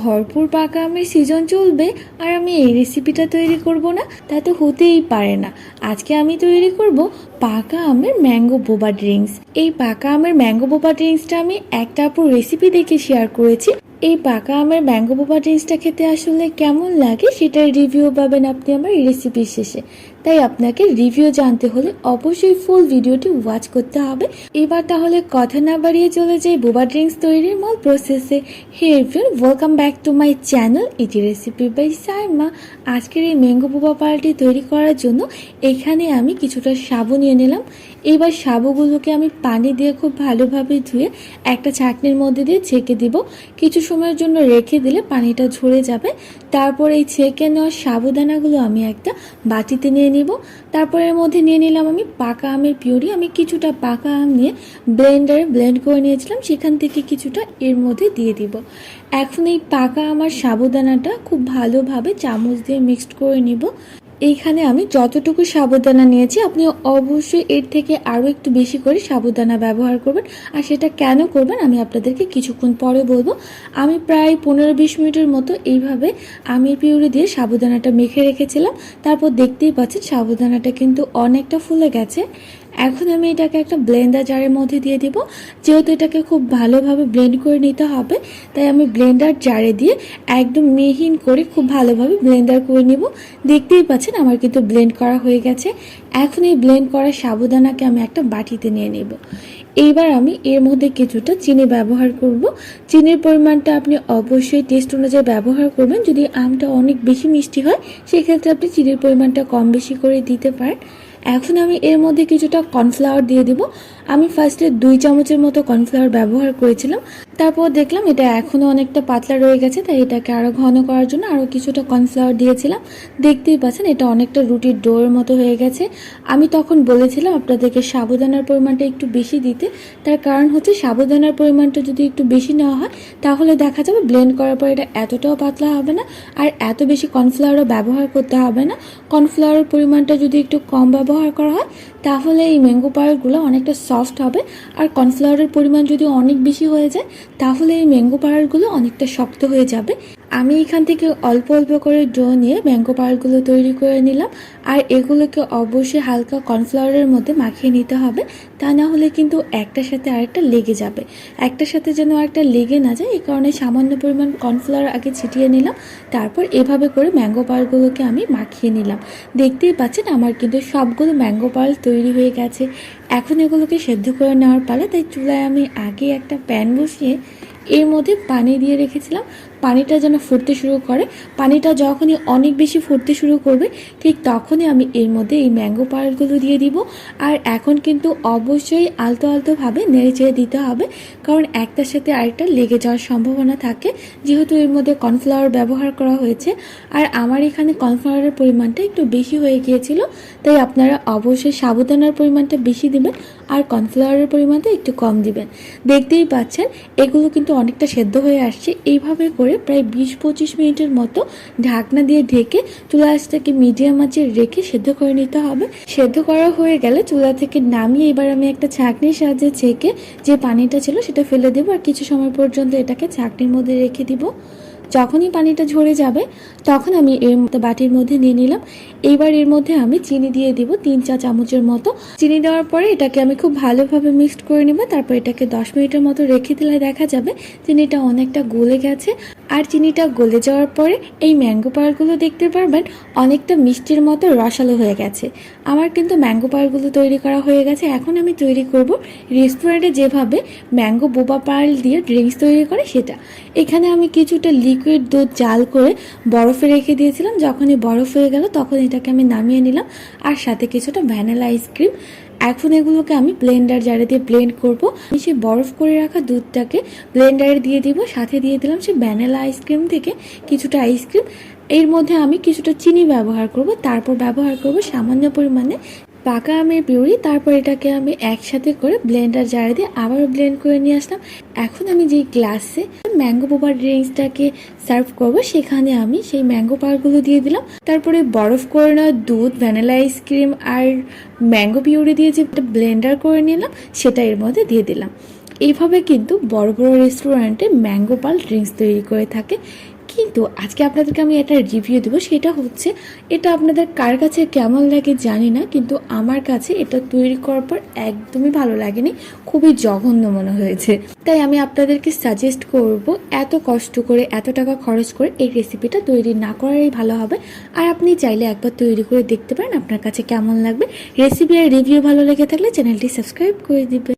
ভরপুর পাকা আমের সিজন চলবে আর আমি এই রেসিপিটা তৈরি করব না, তা তো হতেই পারে না। আজকে আমি তৈরি করব পাকা আমের ম্যাঙ্গো বোবা ড্রিঙ্কস এই পাকা আমের ম্যাঙ্গো বোবা ড্রিঙ্কসটা আমি একটা আপুর রেসিপি দেখে শেয়ার করেছি। এই পাকা আমের ম্যাঙ্গো বোবা ড্রিঙ্কসটা খেতে আসলে কেমন লাগে সেটার রিভিউ পাবেন আপনি আমার এই রেসিপির শেষে। তাই আপনাকে রিভিউ জানতে হলে অবশ্যই ফুল ভিডিওটি ওয়াচ করতে হবে। এবার তাহলে কথা না বাড়িয়ে চলে যাই বোবা ড্রিঙ্কস তৈরির মূল প্রসেসে hey everyone welcome back to my channel এটি রেসিপি বাই সাইমা আজকের এই ম্যাঙ্গো বোবা পালটি তৈরি করার জন্য এখানে আমি কিছুটা সাবু নিয়ে নিলাম। এবার সাবুগুলোকে আমি পানি দিয়ে খুব ভালোভাবে ধুয়ে একটা ছাকনির মধ্যে দিয়ে ছেঁকে দিব। কিছু সময়ের জন্য রেখে দিলে পানিটা ঝরে যাবে। তারপর এই ছেঁকে নেওয়া সাবুদানাগুলো আমি একটা বাটিতে নিয়ে নিব। তারপর এর মধ্যে নিয়ে নিলাম আমি পাকা আমের পিউরি। আমি কিছুটা পাকা আম নিয়ে ব্লেন্ডারে ব্লেন্ড করে নিয়েছিলাম। সেখান থেকে কিছুটা এর মধ্যে দিয়ে দিব। এখন এই পাকা আমার সাবুদানাটা খুব ভালোভাবে চামচ দিয়ে মিক্সড করে নিব। এইখানে আমি যতটুকু সাবুদানা নিয়েছি, আপনি অবশ্যই এর থেকে আরও একটু বেশি করে সাবুদানা ব্যবহার করবেন। আর সেটা কেন করবেন, আমি আপনাদেরকে কিছুক্ষণ পরে বলব। আমি প্রায় পনেরো বিশ মিনিটের মতো এইভাবে আমের পিউরি দিয়ে সাবুদানাটা মেখে রেখেছিলাম। তারপর দেখতেই পাচ্ছেন সাবুদানাটা কিন্তু অনেকটা ফুলে গেছে। এখন আমি এটাকে একটা ব্লেন্ডার জারের মধ্যে দিয়ে দিব। যেহেতু এটাকে খুব ভালোভাবে ব্লেন্ড করে নিতে হবে, তাই আমি ব্লেন্ডার জারে দিয়ে একদম মিহিন করে খুব ভালোভাবে ব্লেন্ডার করে নিব। দেখতেই পাচ্ছেন আমার কিন্তু ব্লেন্ড করা হয়ে গেছে। এখন এই ব্লেন্ড করা সাবুদানাকে আমি একটা বাটিতে নিয়ে নেব। এইবার আমি এর মধ্যে কিছুটা চিনি ব্যবহার করব। চিনির পরিমাণটা আপনি অবশ্যই টেস্ট অনুযায়ী ব্যবহার করবেন। যদি আমটা অনেক বেশি মিষ্টি হয়, সেক্ষেত্রে আপনি চিনির পরিমাণটা কম বেশি করে দিতে পারেন। এখন আমি এর মধ্যে কিছুটা কর্নফ্লাওয়ার দিয়ে দিব। আমি ফার্স্টে দুই চামচের মতো কর্নফ্লাওয়ার ব্যবহার করেছিলাম। তারপর দেখলাম এটা এখনও অনেকটা পাতলা রয়ে গেছে, তাই এটাকে আরও ঘন করার জন্য আরও কিছুটা কর্নফ্লাওয়ার দিয়েছিলাম। দেখতেই পাচ্ছেন, এটা অনেকটা রুটির ডোর মতো হয়ে গেছে। আমি তখন বলেছিলাম আপনাদেরকে সাবুদানার পরিমাণটা একটু বেশি দিতে। তার কারণ হচ্ছে সাবুদানার পরিমাণটা যদি একটু বেশি নেওয়া হয়, তাহলে দেখা যাবে ব্লেন্ড করার পর এটা এতটাও পাতলা হবে না, আর এত বেশি কর্নফ্লাওয়ারও ব্যবহার করতে হবে না। কর্নফ্লাওয়ারের পরিমাণটা যদি একটু কম ব্যবহার করা হয়, তাহলে এই ম্যাঙ্গো পাউডারগুলো অনেকটা সফট হবে। আর কর্নফ্লাওয়ারের পরিমাণ যদি অনেক বেশি হয়ে যায় তাহলে এই ম্যাঙ্গো পাহাড়গুলো অনেকটা শক্ত হয়ে যাবে। আমি এখান থেকে অল্প অল্প করে ডো নিয়ে ম্যাঙ্গো পাউডারগুলো তৈরি করে নিলাম। আর এগুলোকে অবশ্যই হালকা কর্নফ্লাওয়ারের মধ্যে মাখিয়ে নিতে হবে। তা না হলে কিন্তু একটার সাথে আরেকটা লেগে যাবে। একটার সাথে যেন একটা লেগে না যায়, এই কারণে সামান্য পরিমাণ কর্নফ্লাওয়ার আগে ছিটিয়ে নিলাম। তারপর এভাবে করে ম্যাঙ্গো পাউডারগুলোকে আমি মাখিয়ে নিলাম। দেখতেই পাচ্ছেন আমার কিন্তু সবগুলো ম্যাঙ্গো পাউডার তৈরি হয়ে গেছে। এখন এগুলোকে সেদ্ধ করে নেওয়ার পালা, তাই চুলায় আমি আগে একটা প্যান বসিয়ে এর মধ্যে পানি দিয়ে রেখেছিলাম। পানিটা যেন ফুটতে শুরু করে। পানিটা যখনই অনেক বেশি ফুটতে শুরু করবে, ঠিক তখনই আমি এর মধ্যে এই ম্যাঙ্গো পাউডারগুলো দিয়ে দিব। আর এখন কিন্তু অবশ্যই আলতো আলতোভাবে নেড়ে চেড়ে দিতে হবে, কারণ একটার সাথে আরেকটা লেগে যাওয়ার সম্ভাবনা থাকে। যেহেতু এর মধ্যে কর্নফ্লাওয়ার ব্যবহার করা হয়েছে, আর আমার এখানে কর্নফ্লাওয়ারের পরিমাণটা একটু বেশি হয়ে গিয়েছিল, তাই আপনারা অবশ্যই সাবুদানার পরিমাণটা বেশি দিবেন, আর কর্নফ্লাওয়ারের পরিমাণটা একটু কম দিবেন। দেখতেই পাচ্ছেন, এগুলো কিন্তু অনেকটা সেদ্ধ হয়ে আসছে। এইভাবে করে প্রায় বিশ পঁচিশ মিনিটের মতো ঢাকনা দিয়ে ঢেকে চুলা আঁচটাকে মিডিয়াম আঁচে রেখে সেদ্ধ করে নিতে হবে। সেদ্ধ করা হয়ে গেলে চুলা থেকে নামিয়ে এবার আমি একটা ছাঁকনির সাহায্যে ছেঁকে যে পানিটা ছিল সেটা ফেলে দেবো আর কিছু সময় পর্যন্ত এটাকে ছাঁকনির মধ্যে রেখে দিব। যখনই পানিটা ঝরে যাবে তখন আমি এর মতো বাটির মধ্যে নিয়ে নিলাম। এইবার এর মধ্যে আমি চিনি দিয়ে দিব তিন চা চামচের মতো। চিনি দেওয়ার পরে এটাকে আমি খুব ভালোভাবে মিক্সড করে নেব। তারপর এটাকে দশ মিনিটের মতো রেখে দিলে দেখা যাবে চিনিটা অনেকটা গলে গেছে। আর চিনিটা গলে যাওয়ার পরে এই ম্যাঙ্গো পাড়গুলো দেখতে পারবেন, অনেকটা মিষ্টির মতো রসালো হয়ে গেছে। আমার কিন্তু ম্যাঙ্গো পাড়গুলো তৈরি করা হয়ে গেছে। এখন আমি তৈরি করব রেস্টুরেন্টে যেভাবে ম্যাঙ্গো বোবা পার্ল দিয়ে ড্রিঙ্কস তৈরি করে সেটা। এখানে আমি কিছুটা লিকুইড দুধ জাল করে বরফে রেখে দিয়েছিলাম। যখনই বরফ হয়ে গেল তখন এটাকে আমি নামিয়ে নিলাম। আর সাথে কিছুটা ভ্যানিলা আইসক্রিম। এখন এগুলোকে আমি ব্লেন্ডার জারে দিয়ে ব্লেন্ড করব। আমি সেই বরফ করে রাখা দুধটাকে ব্লেন্ডারে দিয়ে দিব। সাথে দিয়ে দিলাম সেই ভ্যানিলা আইসক্রিম থেকে কিছুটা আইসক্রিম এর মধ্যে আমি কিছুটা চিনি ব্যবহার করব। তারপর ব্যবহার করব সামান্য পরিমাণে পাকা আমের পিউরি, তারপর এটাকে আমি একসাথে করে ব্লেন্ডার জারে দিয়ে আবার ব্লেন্ড করে নিয়ে আসলাম। এখন আমি যেই গ্লাসে ম্যাঙ্গো পোপার ড্রিঙ্কসটাকে সার্ভ করব, সেখানে আমি সেই ম্যাঙ্গো পারগুলো দিয়ে দিলাম। তারপরে বরফ করে নেওয়া দুধ ভ্যানিলা আইসক্রিম আর ম্যাঙ্গো পিউরি দিয়ে যে ব্লেন্ডার করে নিলাম, সেটা এর মধ্যে দিয়ে দিলাম। এইভাবে কিন্তু বড় বড় রেস্টুরেন্টে ম্যাঙ্গো পাল ড্রিঙ্কস তৈরি করে থাকে। কিন্তু আজকে আপনাদেরকে আমি একটা রিভিউ দেবো, সেটা হচ্ছে এটা আপনাদের কার কাছে কেমন লাগে জানি না, কিন্তু আমার কাছে এটা তৈরি করার পর একদমই ভালো লাগেনি, খুবই জঘন্য মনে হয়েছে। তাই আমি আপনাদেরকে সাজেস্ট করব এত কষ্ট করে, এত টাকা খরচ করে এই রেসিপিটা তৈরি না করারই ভালো হবে। আর আপনি চাইলে একবার তৈরি করে দেখতে পারেন আপনার কাছে কেমন লাগবে। রেসিপি আর রিভিউ ভালো লেগে থাকলে চ্যানেলটি সাবস্ক্রাইব করে দিবেন।